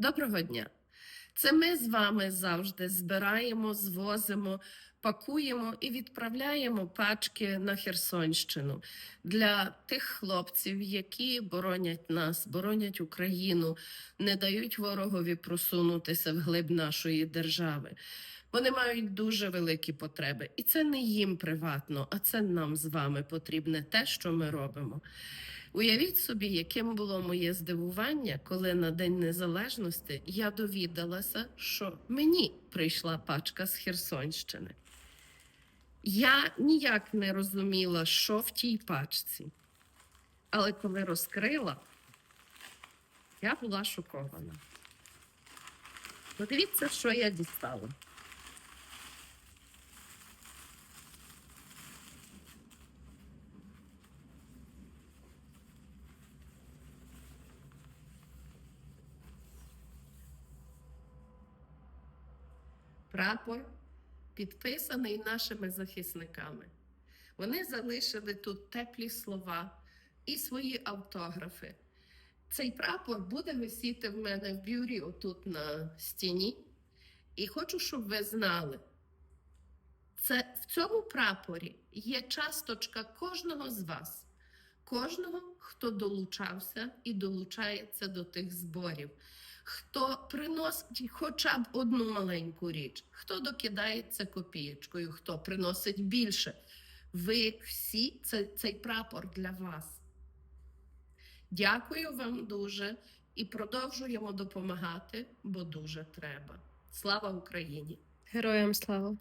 Доброго дня! Це ми з вами завжди збираємо, звозимо, пакуємо і відправляємо пачки на Херсонщину для тих хлопців, які боронять нас, боронять Україну, не дають ворогові просунутися вглиб нашої держави. Вони мають дуже великі потреби, і це не їм приватно, а це нам з вами потрібне те, що ми робимо. Уявіть собі, яким було моє здивування, коли на День Незалежності я довідалася, що мені прийшла пачка з Херсонщини. Я ніяк не розуміла, що в тій пачці. Але коли розкрила, я була шокована. Подивіться, що я дістала. Прапор підписаний нашими захисниками. Вони залишили тут теплі слова і свої автографи. Цей прапор буде висіти в мене в бюрі отут на стіні. І хочу, щоб ви знали, це в цьому прапорі є часточка кожного з вас, кожного, хто долучався і долучається до тих зборів, хто приносить хоча б одну маленьку річ, хто докидається копієчкою, хто приносить більше. Ви всі це, цей прапор для вас. Дякую вам дуже і продовжуємо допомагати, бо дуже треба. Слава Україні! Героям слава!